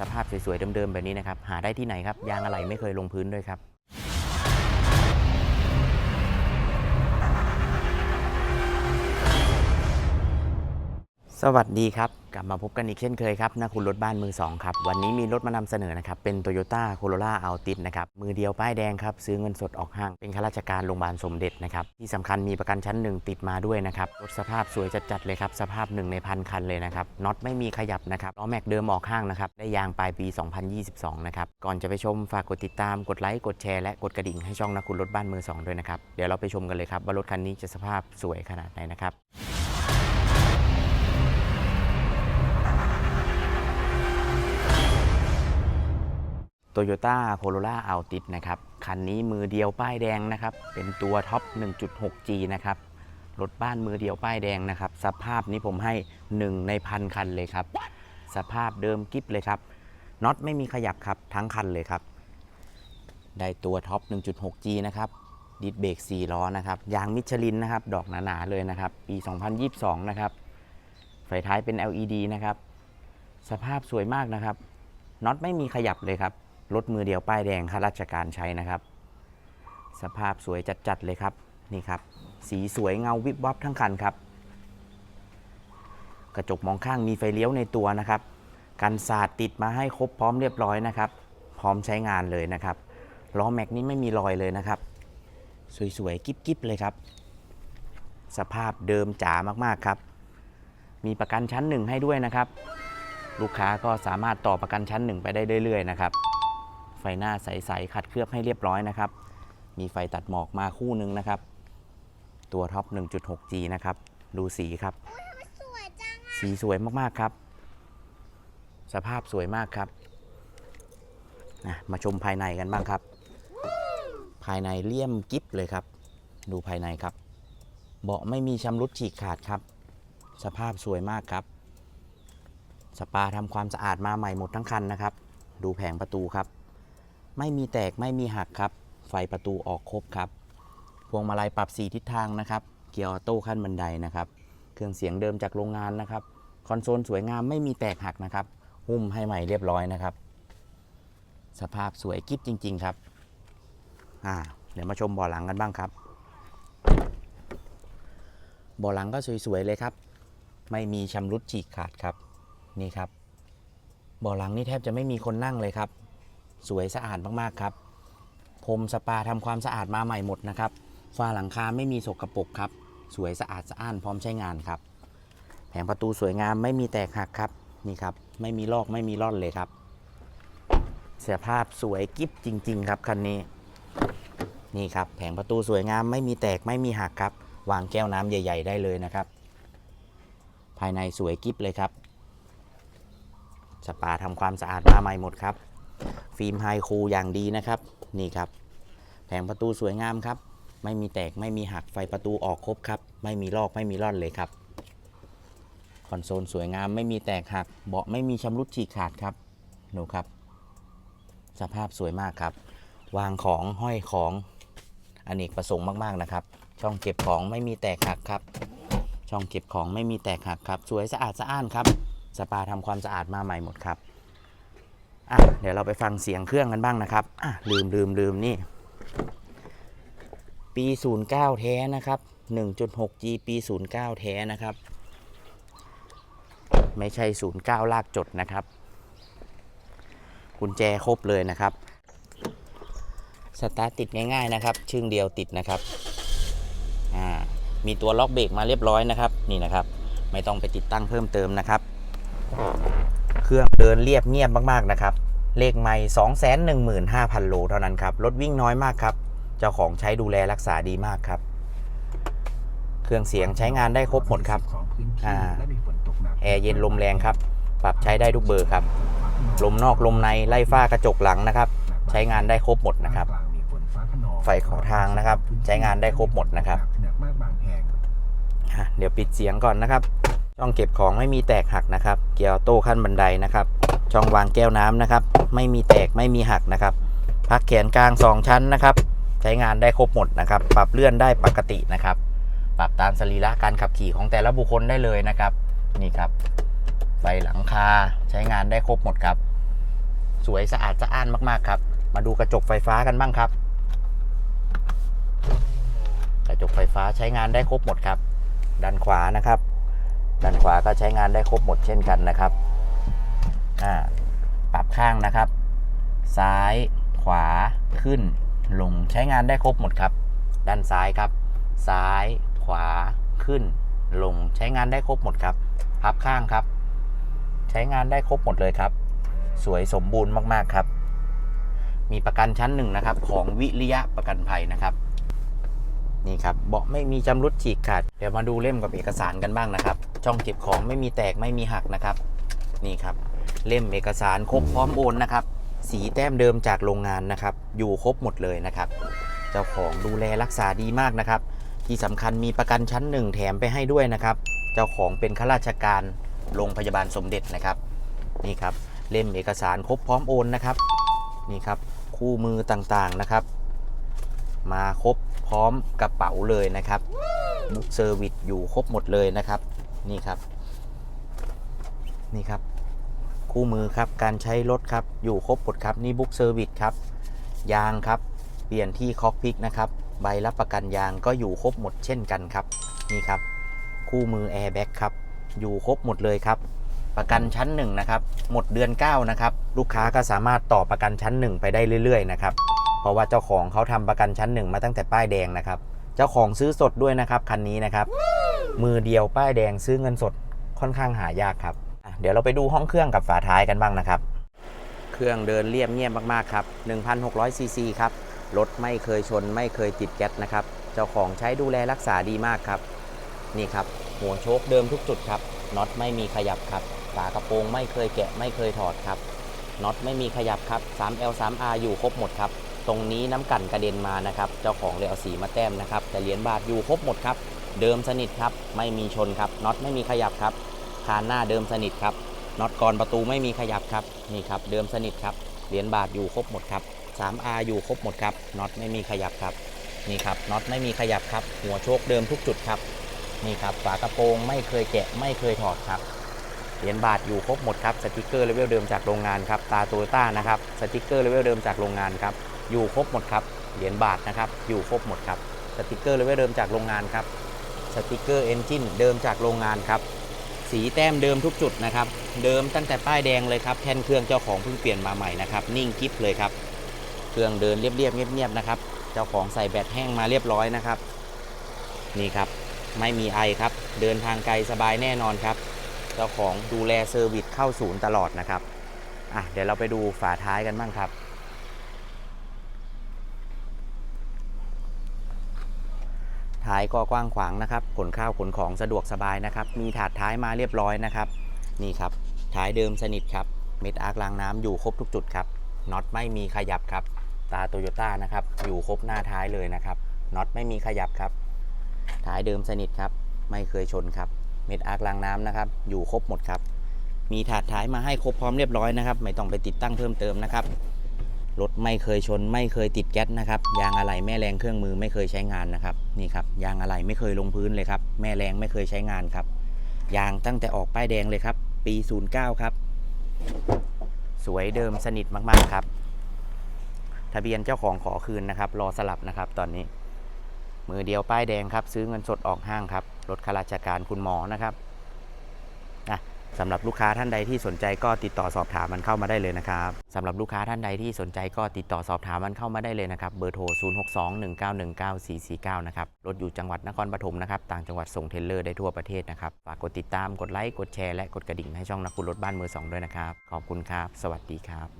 สภาพสวยๆเดิมๆแบบนี้นะครับหาได้ที่ไหนครับยางอะไหล่ไม่เคยลงพื้นด้วยครับ สวัสดีครับ กลับมาพบกันอีกเช่นเคยครับนาคุณรถบ้านมือ 2 ครับ วันนี้มีรถมานำเสนอนะครับ เป็น Toyota Corolla Altis นะครับ มือเดียวป้ายแดงครับ ซื้อเงินสดออกห้าง เป็นข้าราชการโรงพยาบาลสมเด็จนะครับ ที่สำคัญมีประกันชั้นหนึ่งติดมาด้วยนะครับ รถสภาพสวยจัดๆเลยครับ สภาพหนึ่งในพันคันเลยนะครับน็อตไม่มีขยับนะครับล้อแม็กเดิมออกข้างนะครับได้ยางปลายปี 2022 นะครับก่อนจะไปชมฝากกดติดตามกดไลค์กดแชร์และกดกระดิ่งให้ช่องนาคุณรถบ้านมือ 2 ด้วยนะครับเดี๋ยวเราไปชมกันเลยครับว่ารถคันนี้จะสภาพสวยขนาดไหนนะครับ Toyota Corolla Altis นะครับ คันนี้มือเดียวป้ายแดงนะครับ เป็นตัวท็อป 1.6G นะครับ รถบ้านมือเดียวป้ายแดงนะครับ สภาพนี้ผมให้ 1 ในพันคันเลยครับ สภาพเดิมกิ๊บเลยครับ น็อตไม่มีขยับครับ ทั้งคันเลยครับ ได้ตัวท็อป 1.6G นะครับ ดิสเบรก4ล้อนะครับ ยางมิชลินนะครับ ดอกหนาๆเลยนะครับ ปี 2022 นะครับ ไฟท้ายเป็น LED นะครับ สภาพสวยมากนะครับน็อตไม่มีขยับเลยครับ รถมือเดียวป้ายแดงข้าราชการใช้นะครับ สภาพสวยจัดๆเลยครับนี่ครับ สีสวยเงาวิบวับทั้งคันครับ กระจกมองข้างมีไฟเลี้ยวในตัวนะครับกันสาดติดมาให้ครบพร้อมเรียบร้อยนะครับ พร้อมใช้งานเลยนะครับล้อแม็กนี้ไม่มีรอยเลยนะครับ สวยๆกิ๊บๆเลยครับ สภาพเดิมจ๋ามากๆครับ มีประกันชั้นหนึ่งให้ด้วยนะครับ ลูกค้าก็สามารถต่อประกันชั้นหนึ่งไปได้เรื่อยๆนะครับ ไฟหน้าใสๆขัดเคลือบให้เรียบร้อยนะครับ มีไฟตัดหมอกมาคู่หนึงนะครับ ตัวท็อป 1.6G นะครับ ดูสีครับสวยจังอะสีสวยมากๆครับ สภาพสวยมากครับนะมาชมภายในกันบ้างครับ ภายในเลี่ยมกิฟเลยครับ ดูภายในครับ เบาะไม่มีชำรุดฉีกขาดครับ สภาพสวยมากครับ สปาทำความสะอาดมาใหม่หมดทั้งคันนะครับ ดูแผงประตูครับ ไม่มีแตกไม่มีหักครับ ไฟประตูออกครบครับ พวงมาลัยปรับสีทิศทางนะครับ เกียร์ออโต้ขั้นบันไดนะครับ เครื่องเสียงเดิมจากโรงงานนะครับ คอนโซลสวยงามไม่มีแตกหักนะครับ หุ้มให้ใหม่เรียบร้อยนะครับ สภาพสวยกิ๊บจริง ๆ ครับ อ่า เดี๋ยวมาชมเบ่อหลังกันบ้างครับเบ่อหลังก็สวยๆเลยครับ ไม่มีชำรุดฉีกขาดครับ นี่ครับเบ่อหลังนี่แทบจะไม่มีคนนั่งเลยครับ สวยสะอาดมากๆครับพรมสปาทำความสะอาดมาใหม่หมดนะครับฝ้าหลังคาไม่มีสกรปรกครับ สวยสะอาดสะอ้านพร้อมใช้งานครับ แผงประตูสวยงามไม่มีแตกหักครับนี่ครับ ไม่มีลอกไม่มีร่อนเลยครับ เสียภาพสวยกิ๊บจริง ๆ ครับคันนี้ นี่ครับ แผงประตูสวยงามไม่มีแตกไม่มีหักครับ วางแก้วน้ำใหญ่ ๆ ได้เลยนะครับ ภายในสวยกิ๊บเลยครับ สปาทำความสะอาดมาใหม่หมดครับ ฟิล์มไฮคูลอย่างดีนะครับ นี่ครับ แผงประตูสวยงามครับ ไม่มีแตกไม่มีหักไฟประตูออกครบครับ ไม่มีลอกไม่มีร่อนเลยครับ คอนโซลสวยงามไม่มีแตกหัก เบาะไม่มีชำรุดฉีกขาดครับดูครับ สภาพสวยมากครับ วางของห้อยของอเนกประสงค์มากๆนะครับ ช่องเก็บของไม่มีแตกหักครับ ช่องเก็บของไม่มีแตกหักครับ สวยสะอาดสะอ้านครับ สปาทำความสะอาดมาใหม่หมดครับ อะเดี๋ยวเราไปฟังเสียงเครื่องกันบ้างนะครับอะลืมลืมลืมนี่ ปี 09 แท้นะครับ 1.6G ปี 09 แท้นะครับ ไม่ใช่ 09 ลากจดนะครับกุญแจครบเลยนะครับ สตาร์ทติดง่ายๆนะครับ ชึ่งเดียวติดนะครับอ่ามีตัวล็อกเบรกมาเรียบร้อยนะครับ นี่นะครับ ไม่ต้องไปติดตั้งเพิ่มเติมนะครับ เครื่องเดินเรียบเงียบมากๆนะครับ เลขไม่215,000 โลเท่านั้นครับ รถวิ่งน้อยมากครับ เจ้าของใช้ดูแลรักษาดีมากครับ เครื่องเสียงใช้งานได้ครบหมดครับอ่าแอร์เย็นลมแรงครับ ปรับใช้ได้ทุกเบอร์ครับ ลมนอกลมในไล่ฝ้ากระจกหลังนะครับ ใช้งานได้ครบหมดนะครับ ไฟขอทางนะครับ ใช้งานได้ครบหมดนะครับอะเดี๋ยวปิดเสียงก่อนนะครับ ช่องเก็บของไม่มีแตกหักนะครับ เกียร์โต้ขั้นบันไดนะครับ ช่องวางแก้วน้ำนะครับ ไม่มีแตกไม่มีหักนะครับ พักแขนกลาง 2 ชั้นนะครับ ใช้งานได้ครบหมดนะครับ ปรับเลื่อนได้ปกตินะครับ ปรับตามสรีระการขับขี่ของแต่ละบุคคลได้เลยนะครับ นี่ครับไฟหลังคาใช้งานได้ครบหมดครับ สวยสะอาดสะอ้านมากๆครับ มาดูกระจกไฟฟ้ากันบ้างครับ กระจกไฟฟ้าใช้งานได้ครบหมดครับ ด้านขวานะครับ ด้านขวาก็ใช้งานได้ครบหมดเช่นกันนะครับปรับข้างนะครับ ซ้ายขวาขึ้น ลงใช้งานได้ครบหมดครับ ด้านซ้ายครับ ซ้ายขวาขึ้น ลงใช้งานได้ครบหมดครับ พับข้างครับ ใช้งานได้ครบหมดเลยครับ สวยสมบูรณ์มากๆครับ มีประกันชั้นหนึ่งนะครับ ของวิริยะประกันภัยนะครับนี่ครับเบาะไม่มีจำรุดฉีกขาดเดี๋ยวมาดูเล่มกับเอกสารกันบ้างนะครับ ช่องเก็บของไม่มีแตกไม่มีหักนะครับ นี่ครับ เล่มเอกสารครบพร้อมโอนนะครับ สีแต้มเดิมจากโรงงานนะครับ อยู่ครบหมดเลยนะครับ เจ้าของดูแลรักษาดีมากนะครับ ที่สำคัญมีประกันชั้นหนึ่งแถมไปให้ด้วยนะครับ เจ้าของเป็นข้าราชการโรงพยาบาลสมเด็จนะครับ นี่ครับเล่มเอกสารครบพร้อมโอนนะครับ นี่ครับคู่มือต่างๆนะครับ มาครบพร้อมกระเป๋าเลยนะครับบุ๊กเซอร์วิสอยู่ครบหมดเลยนะครับ นี่ครับ นี่ครับ คู่มือครับการใช้รถครับอยู่ครบหมดครับนี่บุ๊กเซอร์วิสครับ ยางครับ เปลี่ยนที่คอกพิกนะครับ ใบรับประกันยางก็อยู่ครบหมดเช่นกันครับ นี่ครับ คู่มือแอร์แบ็กครับอยู่ครบหมดเลยครับ ประกันชั้นหนึ่งนะครับหมดเดือน 9 นะครับ ลูกค้าก็สามารถต่อประกันชั้นหนึ่งไปได้เรื่อยๆนะครับเพราะว่าเจ้าของเขาทำประกันชั้นหนึ่งมาตั้งแต่ป้ายแดงนะครับ เจ้าของซื้อสดด้วยนะครับคันนี้นะครับ มือเดียวป้ายแดงซื้อเงินสดค่อนข้างหายากครับ เดี๋ยวเราไปดูห้องเครื่องกับฝาท้ายกันบ้างนะครับ เครื่องเดินเรียบเงียบมากๆครับ 1,600 ซีซีครับ รถไม่เคยชนไม่เคยติดแก๊สนะครับ เจ้าของใช้ดูแลรักษาดีมากครับ นี่ครับ หัวโชคเดิมทุกจุดครับน็อตไม่มีขยับครับ ฝากระโปรงไม่เคยแกะไม่เคยถอดครับน็อตไม่มีขยับครับ 3L 3R อยู่ครบหมดครับ ตรงนี้น้ำกั่นกระเด็นมานะครับ เจ้าของเลยเอาสีมาแต้มนะครับ แต่เหรียญบาทอยู่ครบหมดครับ เดิมสนิทครับไม่มีชนครับน็อตไม่มีขยับครับคานหน้าเดิมสนิทครับน็อตกรอนประตูไม่มีขยับครับนี่ครับเดิมสนิทครับเหรียญบาทอยู่ครบหมดครับ 3R อยู่ครบหมดครับน็อตไม่มีขยับครับนี่ครับน็อตไม่มีขยับครับ หัวโชคเดิมทุกจุดครับนี่ครับฝากระโปรงไม่เคยแกะไม่เคยถอดครับเหรียญบาทอยู่ครบหมดครับสติกเกอร์เลเวลเดิมจากโรงงานครับตาโตโยต้านะครับสติกเกอร์เลเวลเดิมจากโรงงานครับอยู่ครบหมดครับเหรียญบาทนะครับอยู่ครบหมดครับสติกเกอร์เลเวลเดิมจากโรงงานครับ สติกเกอร์เอนจินเดิมจากโรงงานครับ สีแต้มเดิมทุกจุดนะครับ เดิมตั้งแต่ป้ายแดงเลยครับ แท่นเครื่องเจ้าของเพิ่งเปลี่ยนมาใหม่นะครับ นิ่งกิฟเลยครับ เครื่องเดินเรียบๆเงียบๆนะครับ เจ้าของใส่แบตแห้งมาเรียบร้อยนะครับ นี่ครับ ไม่มีไอครับ เดินทางไกลสบายแน่นอนครับ เจ้าของดูแลเซอร์วิสเข้าศูนย์ตลอดนะครับ อะเดี๋ยวเราไปดูฝาท้ายกันบ้างครับ ท้ายก็กว้างขวางนะครับ ขนข้าวขนของสะดวกสบายนะครับ มีถาดท้ายมาเรียบร้อยนะครับ นี่ครับ ท้ายเดิมสนิทครับ เม็ดอาร์คล้างน้ำอยู่ครบทุกจุดครับ น็อตไม่มีขยับครับ ตาโตโยต้านะครับ อยู่ครบหน้าท้ายเลยนะครับ น็อตไม่มีขยับครับ ท้ายเดิมสนิทครับ ไม่เคยชนครับ เม็ดอาร์คล้างน้ำนะครับ อยู่ครบหมดครับ มีถาดท้ายมาให้ครบพร้อมเรียบร้อยนะครับ ไม่ต้องไปติดตั้งเพิ่มเติมนะครับ รถไม่เคยชน ไม่เคยติดแก๊สนะครับยางอะไหล่แม่แรงเครื่องมือไม่เคยใช้งานนะครับนี่ครับยางอะไหล่ไม่เคยลงพื้นเลยครับแม่แรงไม่เคยใช้งานครับยางตั้งแต่ออกป้ายแดงเลยครับ ปี 09 ครับ สวยเดิมสนิทมากๆครับ ทะเบียนเจ้าของขอคืนนะครับ รอสลับนะครับตอนนี้ มือเดียวป้ายแดงครับ ซื้อเงินสดออกห้างครับรถข้าราชการคุณหมอนะครับ สำหรับลูกค้าท่านใดที่สนใจก็ติดต่อสอบถามมันเข้ามาได้เลยนะครับสำหรับลูกค้าท่านใดที่สนใจก็ติดต่อสอบถามมันเข้ามาได้เลยนะครับเบอร์โทร 0621919449 นะครับรถอยู่จังหวัดนครปฐมนะครับต่างจังหวัดส่งเทลเลอร์ได้ทั่วประเทศนะครับฝากกดติดตามกดไลค์กดแชร์และกดกระดิ่งให้ช่องนักคุณรถบ้านมือสองด้วยนะครับขอบคุณครับ สวัสดีครับ